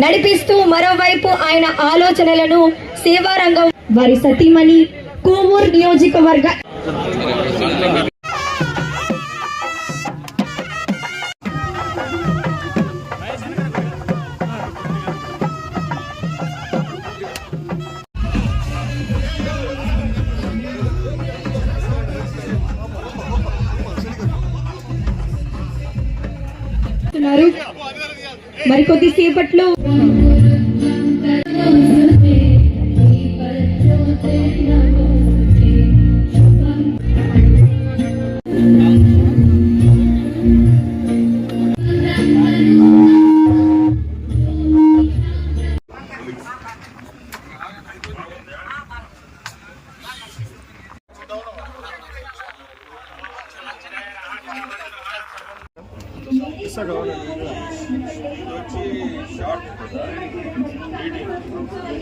నడిపిస్తూ మరోవైపు ఆయన ఆలోచనలను సేవారంగం వారి సతీమణి కోమూర్ నియోజకవర్గ ఉన్నారు. మరికొద్దిసేపట్లో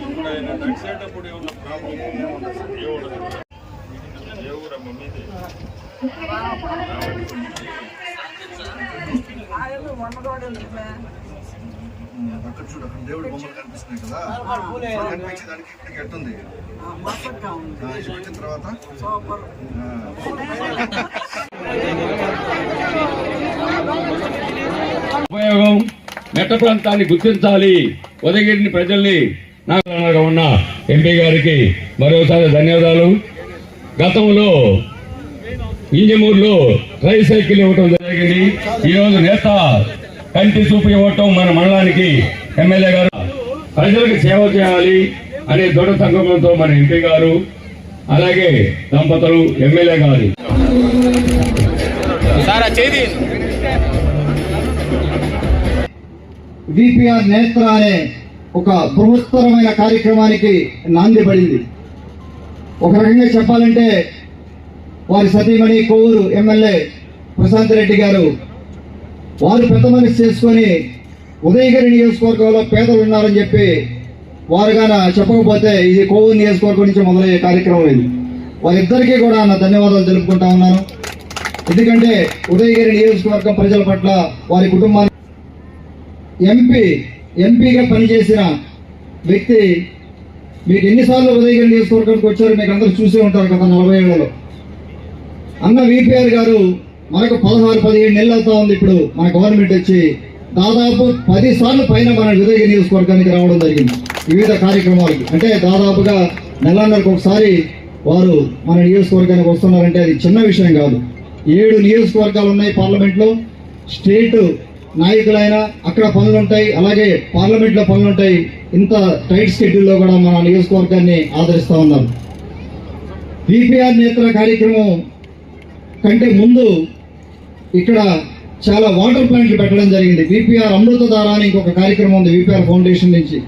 ఇప్పుడు ఆయన నడిచేటప్పుడు ఏమన్నా ప్రాబ్లం ఏ ఏ ఊరమ్మ మీది అక్కడ చూడు అక్కడ దేవుడి బొమ్మలు కనిపిస్తున్నాయి కదా కనిపించే దానికి ఎట్టుంది పెట్టిన తర్వాత ఉపయోగం. మెట్ట ప్రాంతాన్ని గుర్తించాలి. ఉదయగిరిని ప్రజల్ని నాకు ఉన్న ఎంపీ గారికి మరోసారి ధన్యవాదాలు. గతంలో ఇంజమూరులో ట్రై సైకిల్ ఇవ్వటం జరిగింది. ఈరోజు నేత కంటి చూపు ఇవ్వటం మన మండలానికి ఎమ్మెల్యే గారు ప్రజలకు సేవ చేయాలి అనే దృఢ సంకల్పంతో మన ఎంపీ గారు అలాగే దంపతులు ఎమ్మెల్యే గారు. విపిఆర్ నేత్ర అనే ఒక బృహత్తరమైన కార్యక్రమానికి నాంది పడింది. ఒక రకంగా చెప్పాలంటే వారి సతీమణి కోవూరు ఎమ్మెల్యే ప్రశాంత్ రెడ్డి గారు వారు పెద్ద మనిషి చేసుకొని ఉదయగిరి నియోజకవర్గంలో పేదలు ఉన్నారని చెప్పి వారుగాన చెప్పకపోతే ఇది కోవూరు నియోజకవర్గం నుంచి మొదలయ్యే కార్యక్రమం ఇది. వారిద్దరికీ కూడా నా ధన్యవాదాలు తెలుపుకుంటా ఉన్నాను. ఎందుకంటే ఉదయగిరి నియోజకవర్గం ప్రజల పట్ల వారి కుటుంబాన్ని ఎంపీ ఎంపీగా పనిచేసిన వ్యక్తి మీకు ఎన్నిసార్లు ఉదయగిరి నియోజకవర్గానికి వచ్చారో మీకు అందరూ చూసే ఉంటారు గత నలభై ఏళ్ళలో అన్న విపిఆర్ గారు మనకు పదహారు పదిహేడు నెలలు అవుతా ఉంది ఇప్పుడు మన గవర్నమెంట్ వచ్చి. దాదాపు పది సార్లు పైన మన ఉదయగిరి నియోజకవర్గానికి రావడం జరిగింది వివిధ కార్యక్రమాలకి. అంటే దాదాపుగా నెలన్నరకు ఒకసారి వారు మన నియోజకవర్గానికి వస్తున్నారంటే అది చిన్న విషయం కాదు. ఏడు నియోజకవర్గాలు ఉన్నాయి పార్లమెంట్లో. స్టేట్ నాయకులైనా అక్కడ పనులు ఉంటాయి అలాగే పార్లమెంట్లో పనులు ఉంటాయి ఇంత టైట్ షెడ్యూల్లో కూడా మన నియోజకవర్గాన్ని ఆదరిస్తూ ఉన్నారు. విపిఆర్ నేత్ర కార్యక్రమం కంటే ముందు ఇక్కడ చాలా వాటర్ ప్లాంట్లు పెట్టడం జరిగింది. బీపీఆర్ అమృతధార అని ఇంకొక కార్యక్రమం ఉంది బీపీఆర్ ఫౌండేషన్ నుంచి.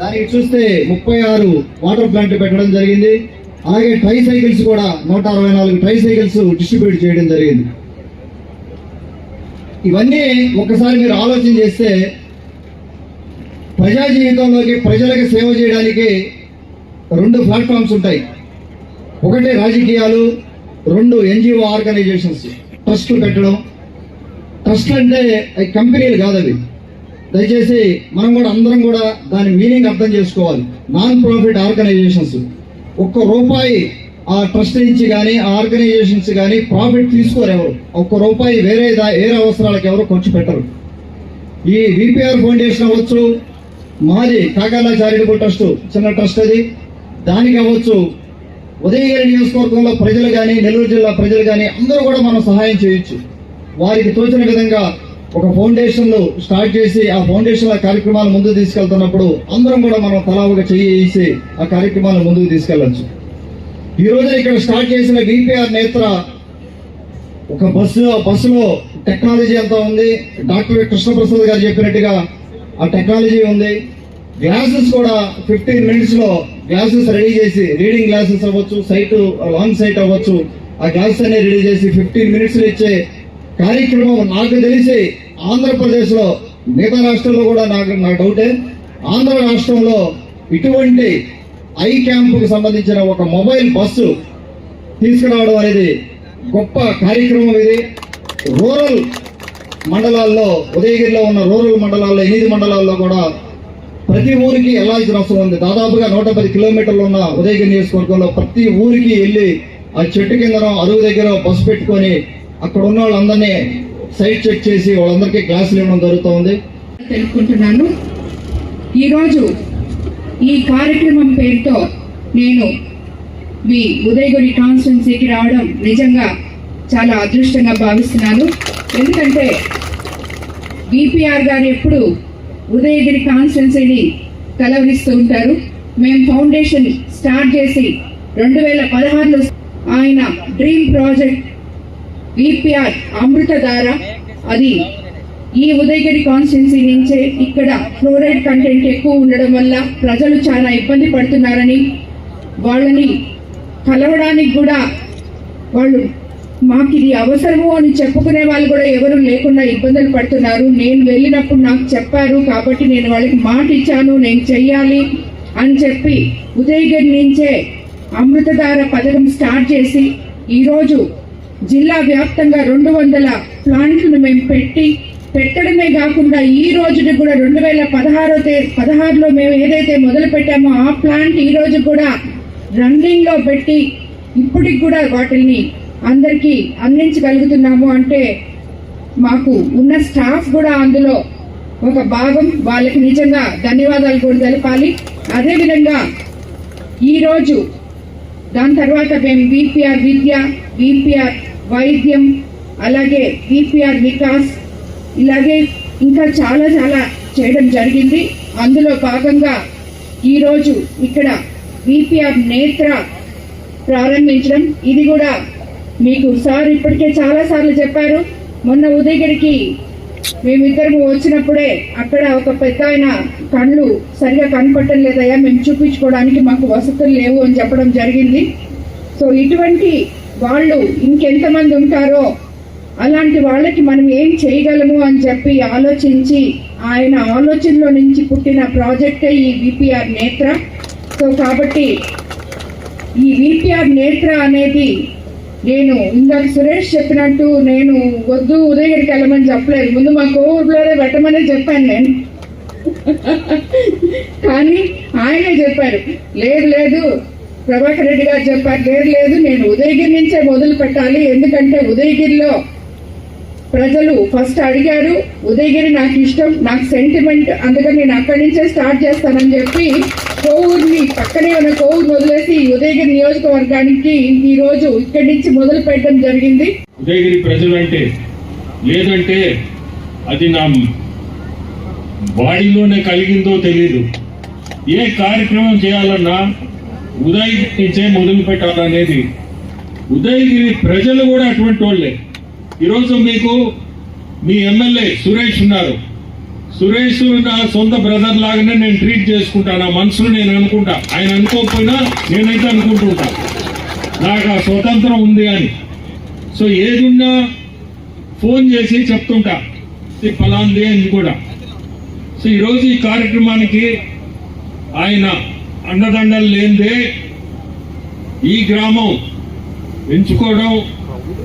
దానికి చూస్తే ముప్పై ఆరు వాటర్ ప్లాంట్లు పెట్టడం జరిగింది. అలాగే ట్రై సైకిల్స్ కూడా నూట అరవై నాలుగు ట్రై సైకిల్స్ డిస్ట్రిబ్యూట్ చేయడం జరిగింది. ఇవన్నీ ఒకసారి మీరు ఆలోచన చేస్తే ప్రజా జీవితంలోకి ప్రజలకు సేవ చేయడానికి రెండు ప్లాట్ఫామ్స్ ఉంటాయి. ఒకటి రాజకీయాలు రెండు ఎన్జిఓ ఆర్గనైజేషన్స్. ట్రస్ట్లు పెట్టడం. ట్రస్ట్ అంటే అవి కంపెనీలు కాదు అవి. దయచేసి మనం కూడా అందరం కూడా దాని మీనింగ్ అర్థం చేసుకోవాలి. Non profit organizations. ఒక్క రూపాయి ఆ ట్రస్ట్ నుంచి కానీ ఆ ఆర్గనైజేషన్స్ కానీ ప్రాఫిట్ తీసుకోరు ఎవరు. ఒక్క రూపాయి వేరే దా- వేరే అవసరాలకు ఎవరు ఖర్చు పెట్టరు. ఈ విపిఆర్ ఫౌండేషన్ అవ్వచ్చు మాది కాకాల చారిటబుల్ ట్రస్ట్ చిన్న ట్రస్ట్ అది. దానికి అవ్వచ్చు ఉదయగిరి నియోజకవర్గంలో ప్రజలు కానీ నెల్లూరు జిల్లా ప్రజలు కానీ అందరూ కూడా మనం సహాయం చేయొచ్చు. వారికి తోచిన విధంగా ఒక ఫౌండేషన్లు స్టార్ట్ చేసి ఆ ఫౌండేషన్ కార్యక్రమాలు ముందుకు తీసుకెళ్తున్నప్పుడు అందరం కూడా మనం తలా ఒక చెయ్యి వేసి ఆ కార్యక్రమాలను ముందుకు తీసుకెళ్ళొచ్చు ఈ రోజు ఇక్కడ స్టార్ట్ చేసిన విపిఆర్ నేత్ర ఒక బస్సు బస్సులో టెక్నాలజీ అంతా ఉంది. డాక్టర్ కృష్ణప్రసాద్ గారు చెప్పినట్టుగా ఆ టెక్నాలజీ ఉంది. గ్లాసెస్ కూడా ఫిఫ్టీన్ మినిట్స్లో గ్లాసెస్ రెడీ చేసి రీడింగ్ గ్లాసెస్ అవ్వచ్చు సైట్ లాంగ్ సైట్ అవ్వచ్చు ఆ గ్లాసెస్ అనేది రెడీ చేసి ఫిఫ్టీన్ మినిట్స్లో ఇచ్చే కార్యక్రమం నాకు తెలిసి ఆంధ్రప్రదేశ్లో మిగతా రాష్ట్రంలో కూడా నాకు నా డౌటే. ఆంధ్ర రాష్ట్రంలో ఇటువంటి ఐ క్యాంపుకు సంబంధించిన ఒక మొబైల్ బస్సు తీసుకురావడం అనేది గొప్ప కార్యక్రమం ఇది. రూరల్ మండలాల్లో ఉదయగిరిలో ఉన్న రూరల్ మండలాల్లో ఎనిమిది మండలాల్లో కూడా ప్రతి ఊరికి వెళ్ళాల్సిన అవసరం ఉంది. దాదాపుగా నూట పది కిలోమీటర్లు ఉన్న ఉదయగిరి నియోజకవర్గంలో ప్రతి ఊరికి వెళ్ళి ఆ చెట్టు కిందనో అరుగు దగ్గర బస్సు పెట్టుకొని అక్కడ ఉన్న వాళ్ళందరినీ సైట్ చెక్ చేసి వాళ్ళందరికీ గ్లాసులు ఇవ్వడం జరుగుతోంది. తెలుపుకుంటున్నాను. ఈరోజు ఈ కార్యక్రమం పేరుతో నేను మీ ఉదయగురి కాన్స్టిట్యున్సీకి రావడం నిజంగా చాలా అదృష్టంగా భావిస్తున్నాను. ఎందుకంటే బీపీఆర్ గారు ఎప్పుడు ఉదయగిరి కాన్స్టిట్యున్సీని కలవరిస్తూ ఉంటారు. మేము ఫౌండేషన్ స్టార్ట్ చేసి రెండు వేల పదహారులో ఆయన డ్రీమ్ ప్రాజెక్ట్ బీపీఆర్ అమృతధార అది ఈ ఉదయగిరి కాన్స్టిట్యున్సీ నుంచే ఇక్కడ ఫ్లోరైడ్ కంటెంట్ ఎక్కువ ఉండడం వల్ల ప్రజలు చాలా ఇబ్బంది పడుతున్నారని వాళ్ళని కలవడానికి కూడా వాళ్ళు మాకు ఇది అవసరము అని చెప్పుకునే వాళ్ళు కూడా ఎవరు లేకుండా ఇబ్బందులు పడుతున్నారు. నేను వెళ్ళినప్పుడు నాకు చెప్పారు కాబట్టి నేను వాళ్ళకి మాట ఇచ్చాను నేను చెయ్యాలి అని చెప్పి ఉదయగిరి నుంచే అమృతధార పథకం స్టార్ట్ చేసి ఈరోజు జిల్లా వ్యాప్తంగా రెండు వందల ప్లాంట్లను మేము పెట్టి పెట్టడమే కాకుండా ఈ రోజుకి కూడా రెండు వేల పదహారో పదహారులో మేము ఏదైతే మొదలు పెట్టామో ఆ ప్లాంట్ ఈ రోజు కూడా రన్నింగ్లో పెట్టి ఇప్పటికి కూడా వాటిని అందరికీ అందించగలుగుతున్నాము అంటే మాకు ఉన్న స్టాఫ్ కూడా అందులో ఒక భాగం. వాళ్ళకి నిజంగా ధన్యవాదాలు కూడా తెలపాలి. అదేవిధంగా ఈరోజు దాని తర్వాత మేము విపిఆర్ విద్య విపిఆర్ వైద్యం అలాగే విపిఆర్ వికాస్ ఇలాగే ఇంకా చాలా చాలా చేయడం జరిగింది. అందులో భాగంగా ఈరోజు ఇక్కడ విపిఆర్ నేత్ర ప్రారంభించడం. ఇది కూడా మీకు సార్ ఇప్పటికే చాలా సార్లు చెప్పారు. మొన్న ఉదయగిరికి మేమిద్దరము వచ్చినప్పుడే అక్కడ ఒక పెద్ద ఆయన కళ్ళు సరిగా కనపడటం లేదయ్యా. మేము చూపించుకోవడానికి మాకు వసతులు లేవు అని చెప్పడం జరిగింది. సో ఇటువంటి వాళ్ళు ఇంకెంతమంది ఉంటారో అలాంటి వాళ్ళకి మనం ఏం చేయగలము అని చెప్పి ఆలోచించి ఆయన ఆలోచనలో నుంచి పుట్టిన ప్రాజెక్టే ఈ విపిఆర్ నేత్ర. సో కాబట్టి ఈ విపిఆర్ నేత్ర అనేది నేను ఇందాక సురేష్ చెప్పినట్టు నేను వద్దు ఉదయగిరికి వెళ్ళమని చెప్పలేదు. ముందు మా కోవిడ్లోనే పెట్టమనే చెప్పాను నేను. కానీ ఆయనే చెప్పారు లేదు లేదు. ప్రభాకర్ రెడ్డి గారు చెప్పారు లేదు లేదు. నేను ఉదయగిరి నుంచే మొదలు పెట్టాలి. ఎందుకంటే ఉదయగిరిలో ప్రజలు ఫస్ట్ అడిగారు ఉదయగిరి నాకు ఇష్టం నాకు సెంటిమెంట్ అందుకని నేను అక్కడి నుంచే స్టార్ట్ చేస్తానని చెప్పి కోవూరుని పక్కనే ఉన్న కోవూరుని వదిలేసి ఉదయగిరి నియోజకవర్గానికి ఈ రోజు ఇక్కడి నుంచి మొదలు పెట్టడం జరిగింది. ఉదయగిరి ప్రజలంటే లేదంటే అది నా బాడీలోనే కలిగిందో తెలియదు ఏ కార్యక్రమం చేయాలన్నా ఉదయగిరి నుంచే మొదలు పెట్టాలనేది ఉదయగిరి ప్రజలు కూడా అటువంటి వాళ్ళే. ఈరోజు మీకు మీ ఎమ్మెల్యే సురేష్ ఉన్నారు. సురేష్ నా సొంత బ్రదర్ లాగానే నేను ట్రీట్ చేసుకుంటాను ఆ మనసులో నేను అనుకుంటా. ఆయన అనుకోకపోయినా నేనైతే అనుకుంటుంటా. నాకు ఆ స్వతంత్రం ఉంది అని. సో ఏదున్నా ఫోన్ చేసి చెప్తుంటా. ఫలాంది అని కూడా. సో ఈరోజు ఈ కార్యక్రమానికి ఆయన అండదండలు లేనిదే ఈ గ్రామం ఎంచుకోవడం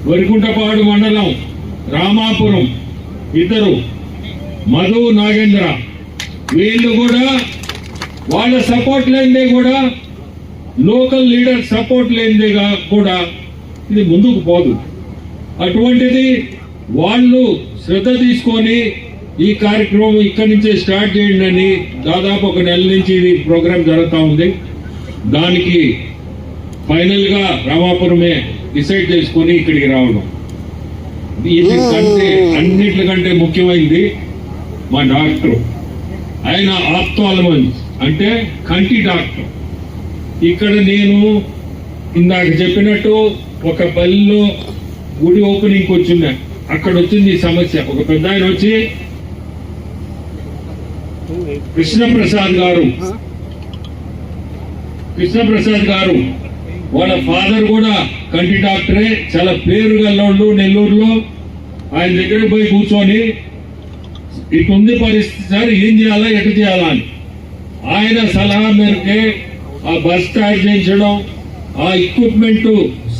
వరికుంటపాడు మండలం రామాపురం ఇద్దరు మధు నాగేంద్ర. వీళ్ళు కూడా వాళ్ళ సపోర్ట్ లేనిదే కూడా లోకల్ లీడర్ సపోర్ట్ లేనిదేగా కూడా ఇది ముందుకు పోదు. అటువంటిది వాళ్ళు శ్రద్ధ తీసుకొని ఈ కార్యక్రమం ఇక్కడి నుంచే స్టార్ట్ చేయండి అని దాదాపు ఒక నెల నుంచి ఇది ప్రోగ్రాం జరుగుతూ ఉంది. దానికి ఫైనల్గా రామాపురమే డిసైడ్ చేసుకొని ఇక్కడికి రావడం. ఇది కంటే అన్నిటికంటే ముఖ్యమైనది మా డాక్టర్. ఆయన ఆప్తాలమన్స్ అంటే కంటి డాక్టర్. ఇక్కడ నేను ఇందాక చెప్పినట్టు ఒక పల్లెలో గుడి ఓపెనింగ్ వచ్చిందా. అక్కడ వచ్చింది ఈ సమస్య. ఒక పెద్ద ఆయన వచ్చి కృష్ణప్రసాద్ గారు. కృష్ణప్రసాద్ గారు వాళ్ళ ఫాదర్ కూడా కంటి డాక్టరే చాలా పేరు గల్లోళ్ళు నెల్లూరులో. ఆయన దగ్గరికి పోయి కూర్చొని ఇటుంది పరిస్థితి సార్ ఏం చేయాలా ఎటు చేయాలా అని. ఆయన సలహా మేరకే ఆ బస్ స్టార్ట్ చేయించడం ఆ ఎక్విప్మెంట్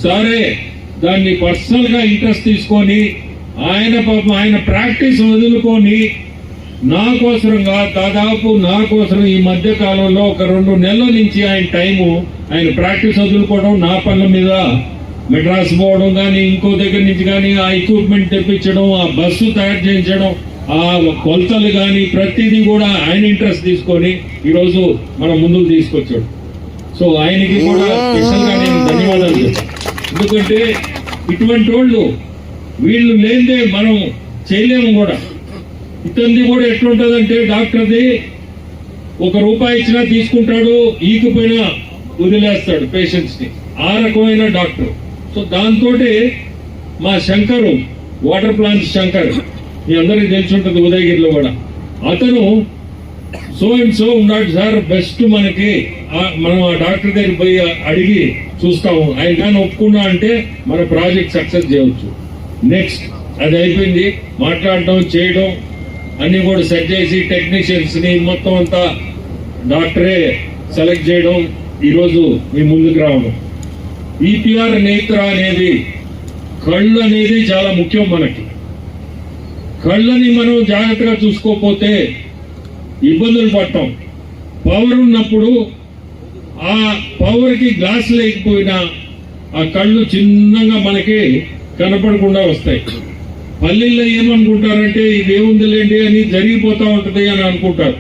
సరే దాన్ని పర్సనల్గా ఇంట్రెస్ట్ తీసుకొని ఆయన పాపం ఆయన ప్రాక్టీస్ వదులుకొని నా కోసరంగా దాదాపు నా కోసం ఈ మధ్య కాలంలో ఒక రెండు నెలల నుంచి ఆయన టైము ఆయన ప్రాక్టీస్ వదులుకోవడం నా పనుల మీద మెడ్రాస్ పోవడం కానీ ఇంకో దగ్గర నుంచి కానీ ఆ ఎక్విప్మెంట్ తెప్పించడం ఆ బస్సు తయారు చేయించడం ఆ కొలతలు కానీ ప్రతిదీ కూడా ఆయన ఇంట్రెస్ట్ తీసుకొని ఈరోజు మనం ముందుకు తీసుకొచ్చాడు. సో ఆయనకి కూడా స్పెషల్గా నేను ధన్యవాదాలు ఎందుకంటే ఇటువంటి వాళ్ళు వీళ్ళు లేనిదే మనం చేయలేము కూడా. ఇతనిది కూడా ఎట్లుంటదంటే డాక్టర్ది ఒక రూపాయి ఇచ్చినా తీసుకుంటాడు ఈకపోయినా వదిలేస్తాడు పేషెంట్స్ని. ఆ రకమైన డాక్టర్. సో దాంతో మా శంకరు వాటర్ ప్లాంట్ శంకర్ మీ అందరికీ తెలిసి ఉంటుంది ఉదయగిరిలో కూడా. అతను సో అండ్ సో ఉన్నాడు సార్ బెస్ట్ మనకి. మనం ఆ డాక్టర్ దగ్గర పోయి అడిగి చూస్తాము. ఆయన కానీ ఒప్పుకున్నా అంటే మన ప్రాజెక్ట్ సక్సెస్ చేయవచ్చు. నెక్స్ట్ అది అయిపోయింది. మాట్లాడటం చేయడం అన్ని కూడా సెట్ చేసి టెక్నీషియన్స్ని మొత్తం అంతా డాక్టరే సెలెక్ట్ చేయడం. ఈరోజు మీ ముందుకు రావడం. ఈపీఆర్ నేత్ర అనేది కళ్ళు అనేది చాలా ముఖ్యం మనకి. కళ్ళని మనం జాగ్రత్తగా చూసుకోకపోతే ఇబ్బందులు పడటం పవర్ ఉన్నప్పుడు ఆ పవర్కి గ్లాస్ లేకపోయినా ఆ కళ్ళు చిన్నగా మనకి కనపడకుండా వస్తాయి. పల్లెల్లో ఏమనుకుంటారంటే ఇది అని జరిగిపోతా ఉంటది అని అనుకుంటారు.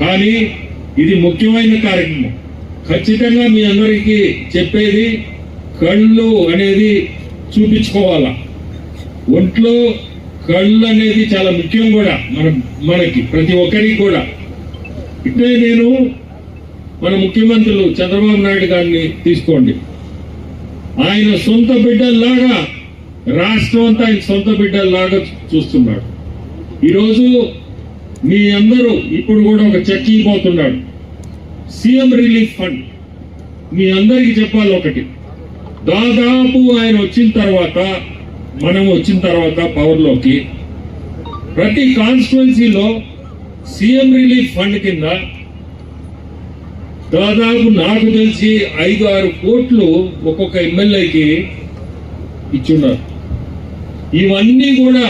కానీ ఇది ముఖ్యమైన కార్యక్రమం. ఖచ్చితంగా మీ అందరికీ చెప్పేది కళ్ళు అనేది చూపించుకోవాలా? ఒంట్లో కళ్ళు అనేది చాలా ముఖ్యం కూడా మన మనకి ప్రతి ఒక్కరికి కూడా. ఇట్లే నేను మన ముఖ్యమంత్రులు చంద్రబాబు నాయుడు గారిని తీసుకోండి. ఆయన సొంత బిడ్డల్లాగా రాష్ట్రం అంతా ఆయన సొంత బిడ్డల్లాగా చూస్తున్నాడు. ఈరోజు మీ అందరూ ఇప్పుడు కూడా ఒక చెక్ ఇవ్వబోతున్నాడు సీఎం రిలీఫ్ ఫండ్. మీ అందరికీ చెప్పాలి ఒకటి. దాదాపు ఆయన వచ్చిన తర్వాత మనం వచ్చిన తర్వాత పవర్లోకి ప్రతి కాన్స్టిట్యున్సీలో సీఎం రిలీఫ్ ఫండ్ కింద దాదాపు నాకు తెలిసి ఐదు ఆరు కోట్లు ఒక్కొక్క ఎమ్మెల్యేకి ఇచ్చున్నారు. ఇవన్నీ కూడా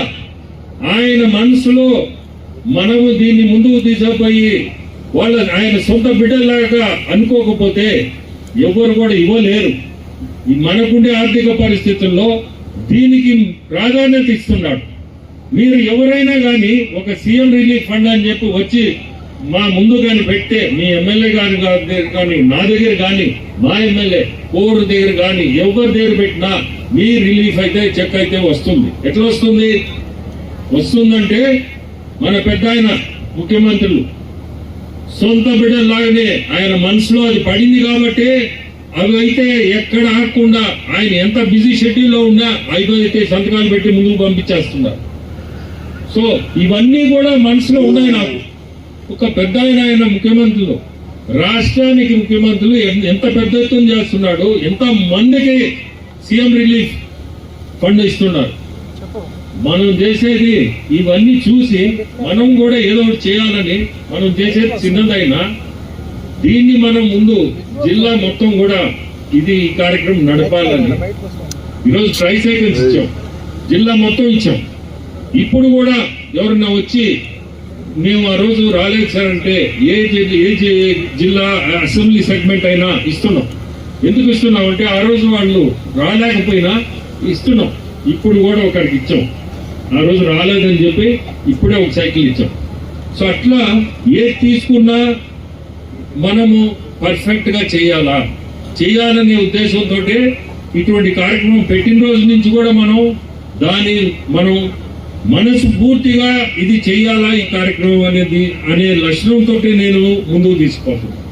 ఆయన మనసులో మనము దీన్ని ముందుకు తీసుకుపోయి వాళ్ళ ఆయన సొంత బిడ్డలాగా అనుకోకపోతే ఎవరు కూడా ఇవ్వలేరు. మనకుండే ఆర్థిక పరిస్థితుల్లో దీనికి ప్రాధాన్యత ఇస్తున్నాడు. మీరు ఎవరైనా కానీ ఒక సీఎం రిలీఫ్ ఫండ్ అని చెప్పి వచ్చి మా ముందు కానీ పెట్టే మీ ఎమ్మెల్యే గారి దగ్గర కానీ నా దగ్గర కానీ మా ఎమ్మెల్యే కోరు దగ్గర కానీ ఎవరి దగ్గర పెట్టినా మీ రిలీఫ్ అయితే చెక్ అయితే వస్తుంది. ఎట్లా వస్తుంది? వస్తుందంటే మన పెద్ద ఆయన ముఖ్యమంత్రులు. సొంత బిడ్డలాగానే ఆయన మనసులో అది పడింది కాబట్టి అవి అయితే ఎక్కడ ఆగకుండా ఆయన ఎంత బిజీ షెడ్యూల్లో ఉన్నా అయిపోయితే సంతకాలు పెట్టి ముందుకు పంపించేస్తున్నారు సో ఇవన్నీ కూడా మనసులో ఉన్నాయి నాకు. ఒక పెద్ద ఆయన ఆయన ముఖ్యమంత్రులు. రాష్ట్రానికి ముఖ్యమంత్రులు ఎంత పెద్ద ఎత్తున చేస్తున్నాడు ఎంత మందికి సీఎం రిలీఫ్ ఫండ్ ఇస్తున్నారు. మనం చేసేది ఇవన్నీ చూసి మనం కూడా ఏదో ఒకటి చేయాలని మనం చేసేది చిన్నదైనా దీన్ని మనం ముందు జిల్లా మొత్తం కూడా ఇది ఈ కార్యక్రమం నడపాలని ఈరోజు ట్రైసైకిల్స్ ఇచ్చాం. జిల్లా మొత్తం ఇచ్చాం. ఇప్పుడు కూడా ఎవరన్నా వచ్చి మేము ఆ రోజు రాలేదు సార్ అంటే ఏ ఏ జిల్లా అసెంబ్లీ సెగ్మెంట్ అయినా ఇస్తున్నాం. ఎందుకు ఇస్తున్నాం అంటే ఆ రోజు వాళ్ళు రాలేకపోయినా ఇస్తున్నాం. ఇప్పుడు కూడా ఒకరికి ఇచ్చాం. ఆ రోజు రాలేదని చెప్పి ఇప్పుడే ఒక సైకిల్ ఇచ్చాం. సో అట్లా ఏది తీసుకున్నా మనము పర్ఫెక్ట్గా చేయాలా? చేయాలనే ఉద్దేశంతో ఇటువంటి కార్యక్రమం పెట్టిన రోజు నుంచి కూడా మనం దాని మనం మనసు పూర్తిగా ఇది చేయాలా ఈ కార్యక్రమం అనేది అనే లక్షణంతో నేను ముందుకు తీసుకుపోతున్నాను.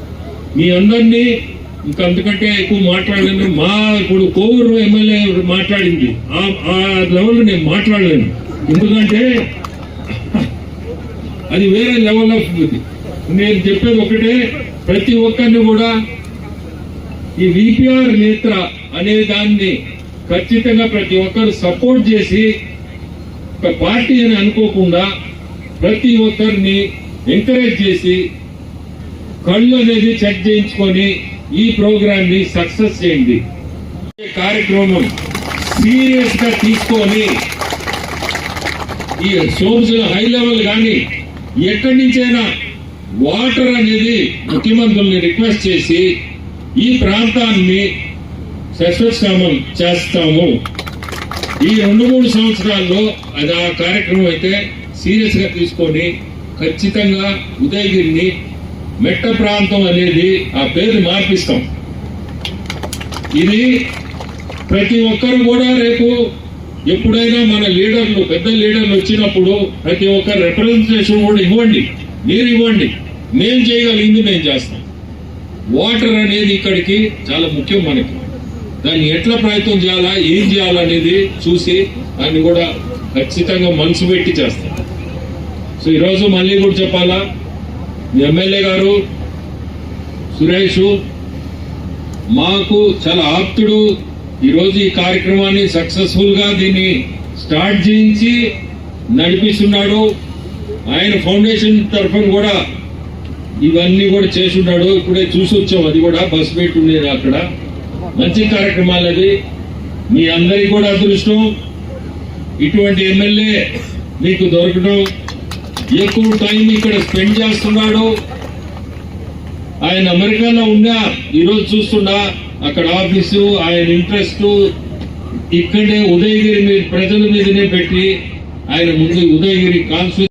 మీ అందరినీ ఇంకా అంతకంటే ఎక్కువ మాట్లాడలేను. మా ఇప్పుడు కోవూరు ఎమ్మెల్యే మాట్లాడింది. ఆ- ఆ లెవెల్లో నేను మాట్లాడలేను. ఎందుకంటే అది వేరే లెవెల్ ఆఫ్ నేను చెప్పేది ఒకటే ప్రతి ఒక్కరిని కూడా ఈ విపిఆర్ నేత్ర అనే దాన్ని ఖచ్చితంగా ప్రతి ఒక్కరు సపోర్ట్ చేసి ఒక పార్టీ అని అనుకోకుండా ప్రతి ఒక్కరిని ఎంకరేజ్ చేసి కళ్ళు అనేది చెక్ చేయించుకొని ఈ ప్రోగ్రామ్ని సక్సెస్ చేయండి. కార్యక్రమం సీరియస్గా తీసుకొని ఈ సోర్స్ హై లెవెల్ కానీ ఎక్కడి నుంచైనా వాటర్ అనేది ముఖ్యమంత్రుల్ని రిక్వెస్ట్ చేసి ఈ ప్రాంతాన్ని శశ్వత్సామం చేస్తాము. ఈ రెండు మూడు సంవత్సరాల్లో అది ఆ కార్యక్రమం అయితే సీరియస్గా తీసుకొని ఖచ్చితంగా ఉదయగిరిని మెట్ట ప్రాంతం అనేది ఆ పేరు మార్పిస్తాం. ఇది ప్రతి ఒక్కరు కూడా రేపు ఎప్పుడైనా మన లీడర్లు పెద్ద లీడర్లు వచ్చినప్పుడు ప్రతి ఒక్కరు రిప్రజెంటేషన్ కూడా ఇవ్వండి. మీరు ఇవ్వండి. మేం చేయగలిగింది మేము చేస్తాం. వాటర్ అనేది ఇక్కడికి చాలా ముఖ్యం మనకి. దాన్ని ఎట్లా ప్రయత్నం చేయాలా ఏం చేయాలనేది చూసి దాన్ని కూడా ఖచ్చితంగా మనసు పెట్టి చేస్తాం. సో ఈరోజు మళ్ళీ కూడా చెప్పాలా మీ ఎమ్మెల్యే గారు సురేష్ మాకు చాలా ఆప్తుడు. ఈరోజు ఈ కార్యక్రమాన్ని సక్సెస్ఫుల్గా దీన్ని స్టార్ట్ చేయించి నడిపిస్తున్నాడు. ఆయన ఫౌండేషన్ తరఫున కూడా ఇవన్నీ కూడా చేసి ఉన్నాడు ఇప్పుడే చూసి వచ్చాం అది కూడా బస్ పెట్టి ఉండేది అక్కడ. మంచి కార్యక్రమాలు అది. మీ అందరికీ కూడా అదృష్టం. ఇటువంటి ఎమ్మెల్యే మీకు దొరకడం. ఎక్కువ టైం ఇక్కడ స్పెండ్ చేస్తున్నాడు. ఆయన అమెరికాలో ఉన్నా ఈరోజు చూస్తున్నా అక్కడ ఆఫీసు ఆయన ఇంట్రెస్ట్ ఇక్కడే ఉదయగిరి మీద ప్రజల మీదనే పెట్టి ఆయన ముందు ఉదయగిరి కాన్స్టిట్యూ